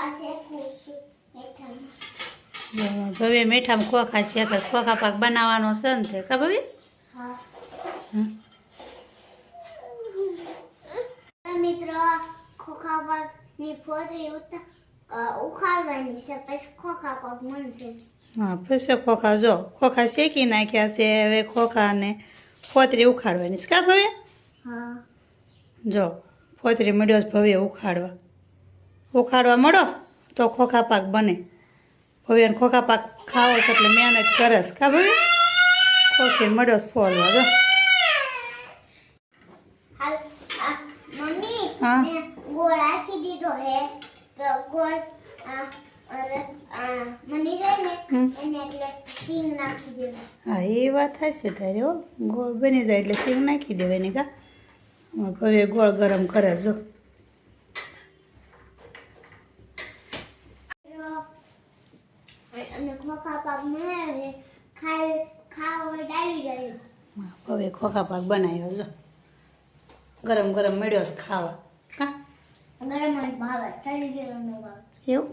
ખોખા શેકું મીઠામાં ભવ્ય મીઠામાં ખોખા શેકે ખોખા પાક બનાવવાનો છે ને તે કા હમ. મિત્રો ખોખા પાકની ફોતરી ઉતા ઉખાડવાની છે પછી ખોખા પાક મળશે હા પછી ખોખા જો ખોખા શેકી નાખ્યા છે હવે ખોખાને ફોતરી ઉખાડવાની છે કા ભવ્ય? હા. જો ફોતરી મળ્યો ભવે ઉખાડવા. ઉખાડવા મળો તો ખોખા પાક બને. ભવ્યને ખોખા પાક ખાવો છે એટલે મહેનત કરે છે. કા ભવ્ય ખોખી મળ્યો ફોલ ફોલવા જો હા? ગોળ રાખી દીધો હે. ગોળ એ વાત હશે તારે હો. ગોળ બની જાય એટલે સિંગ નાખી દેવાની કા? હા, ગોળ ગરમ કરે જો. અને ખોખા પાક બનાવે ખાય ખાવો ડાવી ગયો. હવે ખોખા પાક બનાવ્યો જો ગરમ ગરમ મળ્યો છે ખાવા. કા? ગરમ ભાવે ચડી ગયો એવું?